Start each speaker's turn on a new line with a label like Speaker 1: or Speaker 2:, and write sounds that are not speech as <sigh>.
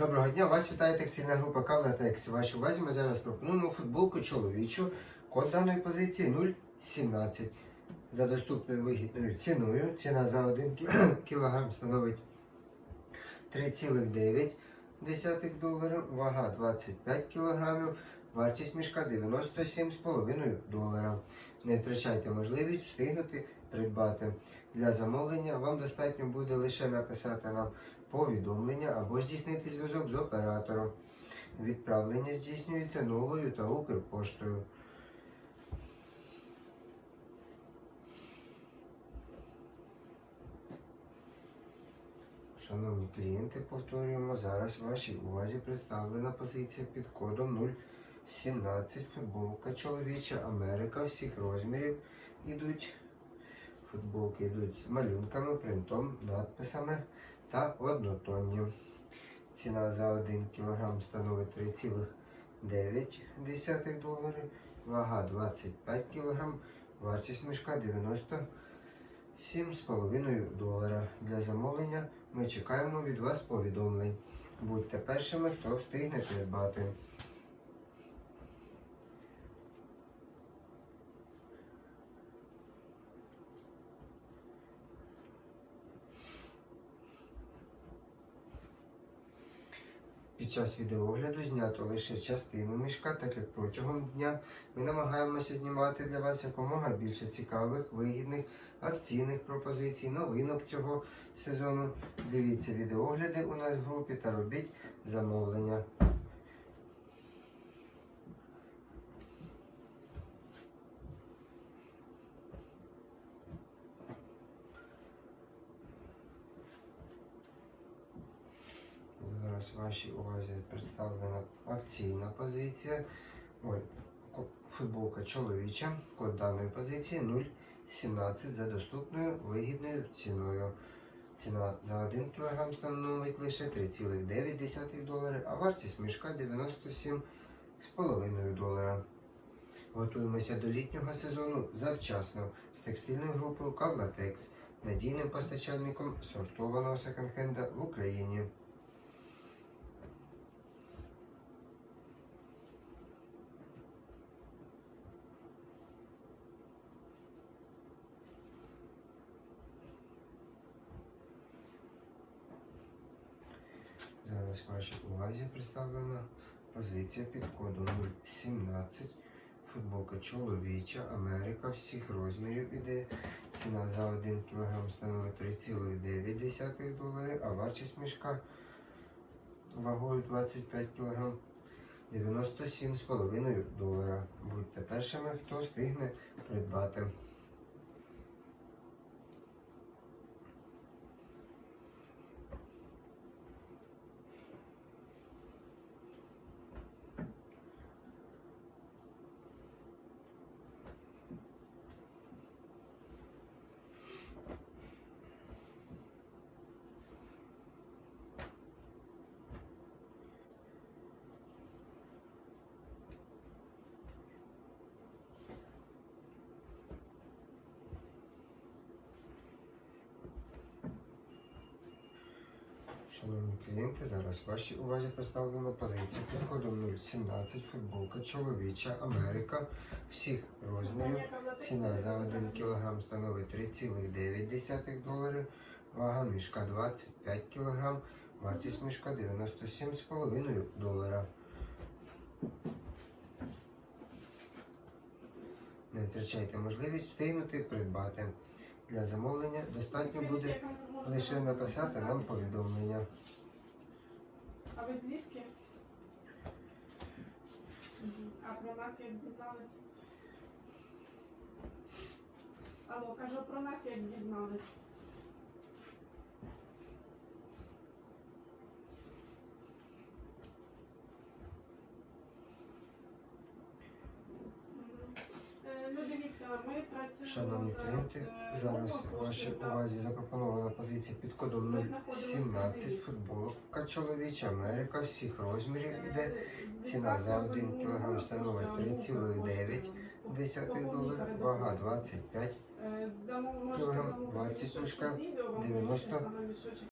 Speaker 1: Доброго дня, вас вітає текстильна група Кавлатекс. Вашій увазі ми зараз пропонуємо футболку чоловічу. Код даної позиції 0,17. За доступною вигідною ціною. Ціна за 1 кг <clears throat> становить 3,9 долара, вага 25 кг, вартість мішка 97,5 долара. Не втрачайте можливість встигнути придбати. Для замовлення вам достатньо буде лише написати нам повідомлення або здійснити зв'язок з оператором. Відправлення здійснюється новою та Укрпоштою. Шановні клієнти, повторюємо, зараз вашій увазі представлена позиція під кодом 017 футболка чоловіча Америка всіх розмірів ідуть. Футболки йдуть з малюнками, принтом, надписами та однотонні. Ціна за 1 кг становить 3,9 доларів, вага 25 кг, вартість мішка 97,5 долара. Для замовлення ми чекаємо від вас повідомлень. Будьте першими, хто встигне придбати. Під час відеогляду знято лише частину мішка, так як протягом дня ми намагаємося знімати для вас якомога більше цікавих, вигідних, акційних пропозицій, новинок цього сезону. Дивіться відеогляди у нас в групі та робіть замовлення. Зараз вашій увазі представлена акційна позиція. Ой, футболка чоловіча. Код даної позиції 0,17 за доступною вигідною ціною. Ціна за 1 кг становить лише 3,9 долари, а вартість мішка 97,5 долара. Готуємося до літнього сезону завчасно з текстильною групою Кавлатекс, надійним постачальником сортованого секонд-хенда в Україні. Зараз вашій увазі представлена позиція під кодом 017. Футболка чоловіча, Америка всіх розмірів іде. Ціна за 1 кг становить 3,9 долари, а вартість мішка вагою 25 кг 97,5 долара. Будьте першими, хто встигне придбати. Шановні клієнти, зараз вашій увазі представлена позиція під кодом 017 футболка чоловіча Америка всіх розмірів. Ціна за 1 кг становить 3,9 доларів, вага мішка 25 кг, вартість мішка 97,5 долара. Не втрачайте можливість встигнути придбати. Для замовлення достатньо буде лише написати нам повідомлення.
Speaker 2: А ви звідки? А про нас як дізнались? Алло, кажу, про нас як дізнались.
Speaker 1: Шановні клієнти,
Speaker 2: е,
Speaker 1: зараз вашій увазі запропонована позиція під кодом 017
Speaker 2: в
Speaker 1: футболка чоловіча Америка всіх розмірів іде.
Speaker 2: Е,
Speaker 1: Ціна за
Speaker 2: відправка
Speaker 1: 1
Speaker 2: минулого
Speaker 1: кілограм
Speaker 2: року
Speaker 1: становить 3,9 Десятих доларів, вага 25
Speaker 2: Е, замов- можете
Speaker 1: Кілограм, вартість мішка
Speaker 2: з відео, вам
Speaker 1: 90
Speaker 2: вийде саме мішочок